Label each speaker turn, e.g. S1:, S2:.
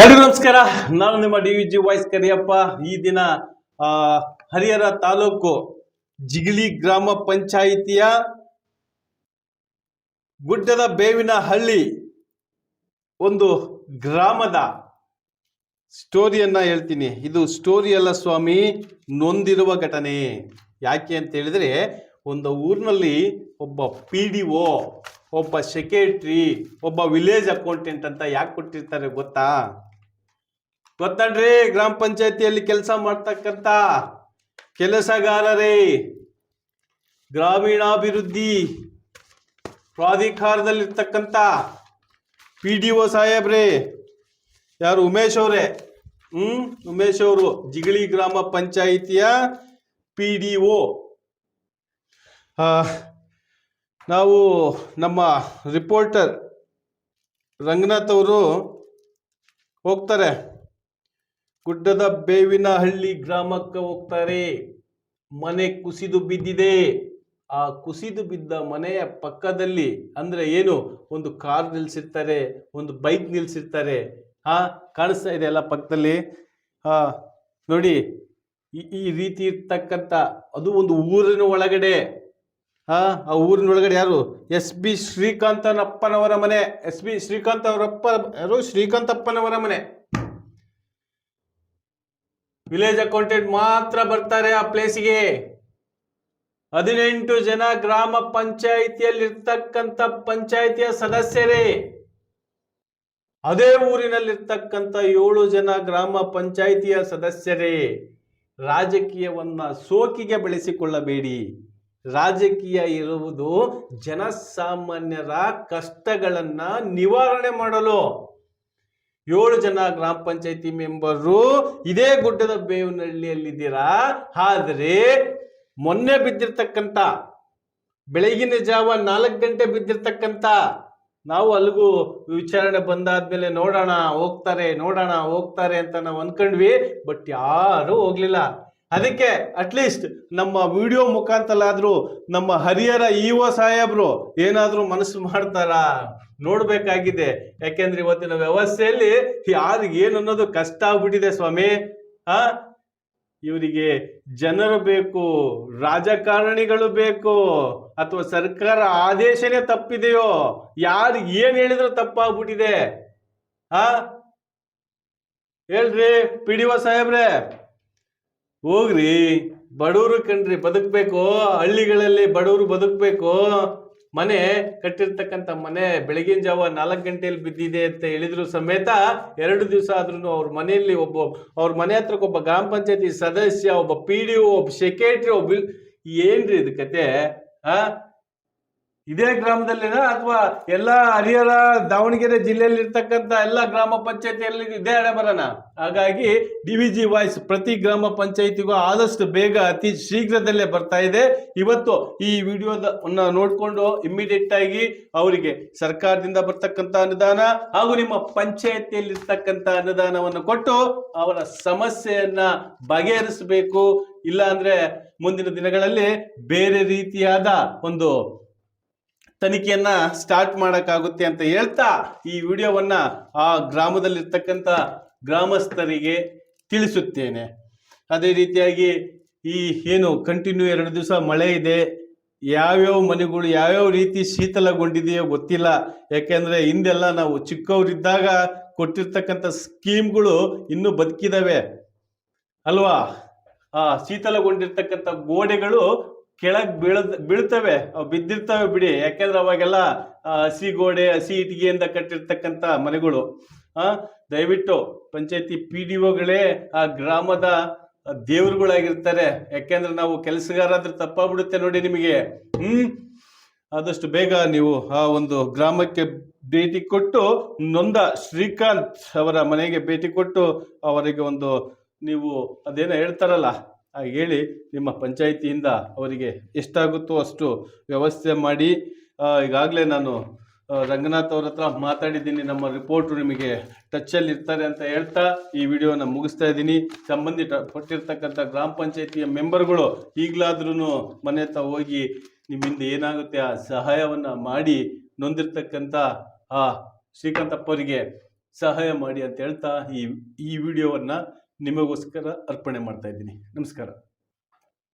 S1: ಎಲ್ರಿಗೂ ನಮಸ್ಕಾರ. ನಾನು ನಿಮ್ಮ D V G voice Kariyappa. ಈ ದಿನ ಹರಿಹರ ತಾಲೂಕು ಜಿಗಿಲಿ ಗ್ರಾಮ ಪಂಚಾಯಿತಿಯ ಗುಡ್ಡದ ಬೇವಿನ ಹಳ್ಳಿ ಒಂದು ಗ್ರಾಮದ ಸ್ಟೋರಿಯನ್ನ ಹೇಳ್ತೀನಿ. ಇದು ಸ್ಟೋರಿ ಅಲ್ಲ ಸ್ವಾಮಿ, ನೊಂದಿರುವ ಘಟನೆ. ಯಾಕೆ ಅಂತ ಹೇಳಿದ್ರೆ, ಒಂದು ಊರಿನಲ್ಲಿ ಒಬ್ಬ ಪಿ ಡಿ ಒ ಒಬ್ಬ ಸೆಕ್ರೆಟ್ರಿ, ಒಬ್ಬ ವಿಲೇಜ್ ಅಕೌಂಟೆಂಟ್ ಅಂತ ಯಾಕೆ ಕೊಟ್ಟಿರ್ತಾರೆ ಗೊತ್ತಾ? ಗೊತ್ತಾಡ್ರಿ ಗ್ರಾಮ ಪಂಚಾಯತಿಯಲ್ಲಿ ಕೆಲಸ ಮಾಡ್ತಕ್ಕಂಥ ಕೆಲಸಗಾರರೇ, ಗ್ರಾಮೀಣಾಭಿವೃದ್ಧಿ ಪ್ರಾಧಿಕಾರದಲ್ಲಿರ್ತಕ್ಕಂಥ ಪಿ ಡಿ ಒ ಸಾಹೇಬ್ರೇ, ಯಾರು ಉಮೇಶ್ ಅವರೇ? ಹ್ಮ್, ಉಮೇಶ್ ಅವರು, ಜಿಗಳಿ ಗ್ರಾಮ ಪಂಚಾಯಿತಿಯ ಪಿ ಡಿ ಒ ನಾವು ನಮ್ಮ ರಿಪೋರ್ಟರ್ ರಂಗನಾಥ್ ಅವರು ಹೋಗ್ತಾರೆ. ಗುಡ್ಡದ ಬೇವಿನ ಹಳ್ಳಿ ಗ್ರಾಮಕ್ಕೆ ಹೋಗ್ತಾರೆ. ಮನೆ ಕುಸಿದು ಬಿದ್ದಿದೆ. ಆ ಕುಸಿದು ಬಿದ್ದ ಮನೆಯ ಪಕ್ಕದಲ್ಲಿ ಅಂದ್ರೆ ಏನು? ಒಂದು ಕಾರ್ ನಿಲ್ಸಿರ್ತಾರೆ, ಒಂದು ಬೈಕ್ ನಿಲ್ಸಿರ್ತಾರೆ. ಹಾ, ಕಾಣಿಸ್ತಾ ಇದೆ ಅಲ್ಲ ಪಕ್ಕದಲ್ಲಿ? ಹಾ, ನೋಡಿ, ಈ ಈ ರೀತಿ ಇರ್ತಕ್ಕಂಥ, ಅದು ಒಂದು ಊರಿನ ಒಳಗಡೆ. ಹಾ, ಆ ಊರಿನ ಒಳಗಡೆ ಯಾರು? ಎಸ್ ಬಿ ಶ್ರೀಕಾಂತನಪ್ಪನವರ ಮನೆ. ಎಸ್ ಬಿ ಶ್ರೀಕಾಂತ್ ಅವರಪ್ಪ ಯಾರು? ಶ್ರೀಕಾಂತಪ್ಪನವರ ಮನೆ. ವಿಲೇಜ್ ಅಕೌಂಟೆಂಟ್ ಮಾತ್ರ ಬರ್ತಾರೆ ಆ ಪ್ಲೇಸಿಗೆ. ಹದಿನೆಂಟು ಜನ ಗ್ರಾಮ ಪಂಚಾಯಿತಿಯಲ್ಲಿರ್ತಕ್ಕಂಥ ಪಂಚಾಯಿತಿಯ ಸದಸ್ಯರೇ. ಅದೇ ಊರಿನಲ್ಲಿರ್ತಕ್ಕಂಥ ಏಳು ಜನ ಗ್ರಾಮ ಪಂಚಾಯಿತಿಯ ಸದಸ್ಯರೇ. ರಾಜಕೀಯವನ್ನ ಸೋಕಿಗೆ ಬೆಳೆಸಿಕೊಳ್ಳಬೇಡಿ. ರಾಜಕೀಯ ಇರುವುದು ಜನಸಾಮಾನ್ಯರ ಕಷ್ಟಗಳನ್ನ ನಿವಾರಣೆ ಮಾಡಲು. ಏಳು ಜನ ಗ್ರಾಮ ಪಂಚಾಯತಿ ಮೆಂಬರು ಇದೇ ಗುಡ್ಡದ ಬೇವಿನಹಳ್ಳಿಯಲ್ಲಿದ್ದೀರಾ? ಆದರೆ ಮೊನ್ನೆ ಬಿದ್ದಿರ್ತಕ್ಕಂಥ, ಬೆಳಗಿನ ಜಾವ ನಾಲ್ಕು ಗಂಟೆ ಬಿದ್ದಿರ್ತಕ್ಕಂಥ, ನಾವು ಅಲ್ಲಿಗೂ ವಿಚಾರಣೆ ಬಂದಾದ್ಮೇಲೆ ನೋಡೋಣ, ಹೋಗ್ತಾರೆ ನೋಡೋಣ, ಹೋಗ್ತಾರೆ ಅಂತ ನಾವು ಅನ್ಕೊಂಡ್ವಿ, ಬಟ್ ಯಾರು ಹೋಗ್ಲಿಲ್ಲ. ಅದಕ್ಕೆ ಅಟ್ಲೀಸ್ಟ್ ನಮ್ಮ ವಿಡಿಯೋ ಮುಖಾಂತರಾದ್ರೂ ನಮ್ಮ ಹರಿಹರ ಇ ಒ ಸಾಹೇಬ್ರು ಏನಾದ್ರೂ ಮನಸ್ಸು ಮಾಡ್ತಾರಾ? ನೋಡ್ಬೇಕಾಗಿದೆ. ಯಾಕೆಂದ್ರೆ ಇವತ್ತಿನ ವ್ಯವಸ್ಥೆಯಲ್ಲಿ ಯಾರು ಏನು ಕಷ್ಟ ಆಗ್ಬಿಟ್ಟಿದೆ ಸ್ವಾಮಿ. ಆ? ಇವರಿಗೆ ಜನರು ಬೇಕು, ರಾಜಕಾರಣಿಗಳು ಬೇಕು, ಅಥವಾ ಸರ್ಕಾರ ಆದೇಶನೇ ತಪ್ಪಿದೆಯೋ, ಯಾರು ಏನ್ ಹೇಳಿದ್ರು ತಪ್ಪಾಗ್ಬಿಟ್ಟಿದೆ? ಆ? ಹೇಳ್ರಿ, ಪಿ ಡಿ ಒ ಸಾಹೇಬ್ರೆ. ಹೋಗ್ರಿ, ಬಡವರು ಕಣ್ರಿ, ಬದುಕ್ಬೇಕು. ಹಳ್ಳಿಗಳಲ್ಲಿ ಬಡವರು ಬದುಕ್ಬೇಕು. ಮನೆ ಕಟ್ಟಿರ್ತಕ್ಕಂಥ ಮನೆ ಬೆಳಗಿನ ಜಾವ ನಾಲ್ಕು ಗಂಟೆಯಲ್ಲಿ ಬಿದ್ದಿದೆ ಅಂತ ಹೇಳಿದ್ರು ಸಮೇತ ಎರಡು ದಿವಸ ಆದ್ರೂ ಅವ್ರ ಮನೆಯಲ್ಲಿ ಒಬ್ಬ, ಅವ್ರ ಮನೆ ಹತ್ರಕ್ಕೆ ಒಬ್ಬ ಗ್ರಾಮ ಪಂಚಾಯತಿ ಸದಸ್ಯ, ಒಬ್ಬ ಪಿ ಡಿ ಒ ಒಬ್ಬ ಸೆಕ್ರೆಟ್ರಿ ಒಬ್ಬ ಏನ್ರಿ ಇದು ಕತೆ? ಆ? ಇದೇ ಗ್ರಾಮದಲ್ಲಿನ ಅಥವಾ ಎಲ್ಲಾ ಹರಿಹರ, ದಾವಣಗೆರೆ ಜಿಲ್ಲೆಯಲ್ಲಿ ಇರ್ತಕ್ಕಂಥ ಎಲ್ಲ ಗ್ರಾಮ ಪಂಚಾಯತಿಯಲ್ಲಿ ಇದೇ ಹಣೆ ಬರೋಣ. ಹಾಗಾಗಿ ಡಿ ವಿ ಜಿ ವಾಯ್ಸ್ ಪ್ರತಿ ಗ್ರಾಮ ಪಂಚಾಯತಿಗೂ ಆದಷ್ಟು ಬೇಗ ಅತಿ ಶೀಘ್ರದಲ್ಲೇ ಬರ್ತಾ ಇದೆ. ಇವತ್ತು ಈ ವಿಡಿಯೋದ ನೋಡಿಕೊಂಡು ಇಮ್ಮಿಡಿಯೇಟ್ ಆಗಿ ಅವರಿಗೆ ಸರ್ಕಾರದಿಂದ ಬರ್ತಕ್ಕಂಥ ಅನುದಾನ ಹಾಗೂ ನಿಮ್ಮ ಪಂಚಾಯತಿಯಲ್ಲಿ ಇರ್ತಕ್ಕಂಥ ಅನುದಾನವನ್ನು ಕೊಟ್ಟು ಅವರ ಸಮಸ್ಯೆಯನ್ನ ಬಗೆಹರಿಸಬೇಕು. ಇಲ್ಲ ಅಂದ್ರೆ ಮುಂದಿನ ದಿನಗಳಲ್ಲಿ ಬೇರೆ ರೀತಿಯಾದ ಒಂದು ತನಿಖೆಯನ್ನ ಸ್ಟಾರ್ಟ್ ಮಾಡಕ್ಕಾಗುತ್ತೆ ಅಂತ ಹೇಳ್ತಾ ಈ ವಿಡಿಯೋವನ್ನ ಆ ಗ್ರಾಮದಲ್ಲಿರ್ತಕ್ಕಂಥ ಗ್ರಾಮಸ್ಥರಿಗೆ ತಿಳಿಸುತ್ತೇನೆ. ಅದೇ ರೀತಿಯಾಗಿ ಈ ಏನು ಕಂಟಿನ್ಯೂ ಎರಡು ದಿವಸ ಮಳೆ ಇದೆ, ಯಾವ್ಯಾವ ಮನೆಗಳು, ಯಾವ್ಯಾವ ರೀತಿ ಶೀತಲಗೊಂಡಿದೆಯೋ ಗೊತ್ತಿಲ್ಲ. ಯಾಕೆಂದ್ರೆ ಹಿಂದೆಲ್ಲ ನಾವು ಚಿಕ್ಕವರಿದ್ದಾಗ ಕೊಟ್ಟಿರ್ತಕ್ಕಂಥ ಸ್ಕೀಮ್ಗಳು ಇನ್ನೂ ಬದುಕಿದಾವೆ. ಅಲ್ವಾ? ಆ ಶೀತಲಗೊಂಡಿರ್ತಕ್ಕಂಥ ಗೋಡೆಗಳು ಕೆಳಗ್ ಬೀಳದ್, ಬೀಳ್ತವೆ ಬಿದ್ದಿರ್ತವೆ ಬಿಡಿ. ಯಾಕೆಂದ್ರೆ ಅವಾಗೆಲ್ಲ ಹಸಿ ಗೋಡೆ, ಹಸಿ ಇಟ್ಟಿಗೆಯಿಂದ ಕಟ್ಟಿರ್ತಕ್ಕಂಥ ಮನೆಗಳು. ಆ, ದಯವಿಟ್ಟು ಪಂಚಾಯತಿ ಪಿ ಡಿ ಒಗಳೇ ಆ ಗ್ರಾಮದ ದೇವ್ರುಗಳಾಗಿರ್ತಾರೆ. ಯಾಕೆಂದ್ರೆ ನಾವು ಕೆಲಸಗಾರಾದ್ರೆ ತಪ್ಪಾಗ್ಬಿಡುತ್ತೆ ನೋಡಿ ನಿಮಗೆ. ಹ್ಮ್? ಆದಷ್ಟು ಬೇಗ ನೀವು ಆ ಒಂದು ಗ್ರಾಮಕ್ಕೆ ಭೇಟಿ ಕೊಟ್ಟು, ನೊಂದ ಶ್ರೀಕಾಂತ್ ಅವರ ಮನೆಗೆ ಭೇಟಿ ಕೊಟ್ಟು, ಅವರಿಗೆ ಒಂದು ನೀವು ಅದೇನೋ ಹೇಳ್ತಾರಲ್ಲ ಹೇಳಿ ನಿಮ್ಮ ಪಂಚಾಯಿತಿಯಿಂದ ಅವರಿಗೆ ಎಷ್ಟಾಗುತ್ತೋ ಅಷ್ಟು ವ್ಯವಸ್ಥೆ ಮಾಡಿ ಈಗಾಗಲೇ ನಾನು ರಂಗನಾಥ್ ಅವ್ರ ಹತ್ರ ಮಾತಾಡಿದ್ದೀನಿ, ನಮ್ಮ ರಿಪೋರ್ಟ್ರು ನಿಮಗೆ ಟಚ್ಚಲ್ಲಿ ಇರ್ತಾರೆ ಅಂತ ಹೇಳ್ತಾ ಈ ವಿಡಿಯೋನ ಮುಗಿಸ್ತಾ ಇದ್ದೀನಿ. ಸಂಬಂಧಿತ ಪಟ್ಟಿರ್ತಕ್ಕಂಥ ಗ್ರಾಮ ಪಂಚಾಯಿತಿಯ ಮೆಂಬರ್ಗಳು ಈಗಲಾದ್ರೂ ಮನೆ ಹತ್ರ ಹೋಗಿ ನಿಮ್ಮಿಂದ ಏನಾಗುತ್ತೆ ಆ ಸಹಾಯವನ್ನು ಮಾಡಿ ನೊಂದಿರ್ತಕ್ಕಂಥ ಆ ಶ್ರೀಕಾಂತಪ್ಪವರಿಗೆ ಸಹಾಯ ಮಾಡಿ ಅಂತ ಹೇಳ್ತಾ ಈ ಈ ವಿಡಿಯೋವನ್ನು ನಿಮಗೋಸ್ಕರ ಅರ್ಪಣೆ ಮಾಡ್ತಾ ಇದ್ದೀನಿ. ನಮಸ್ಕಾರ.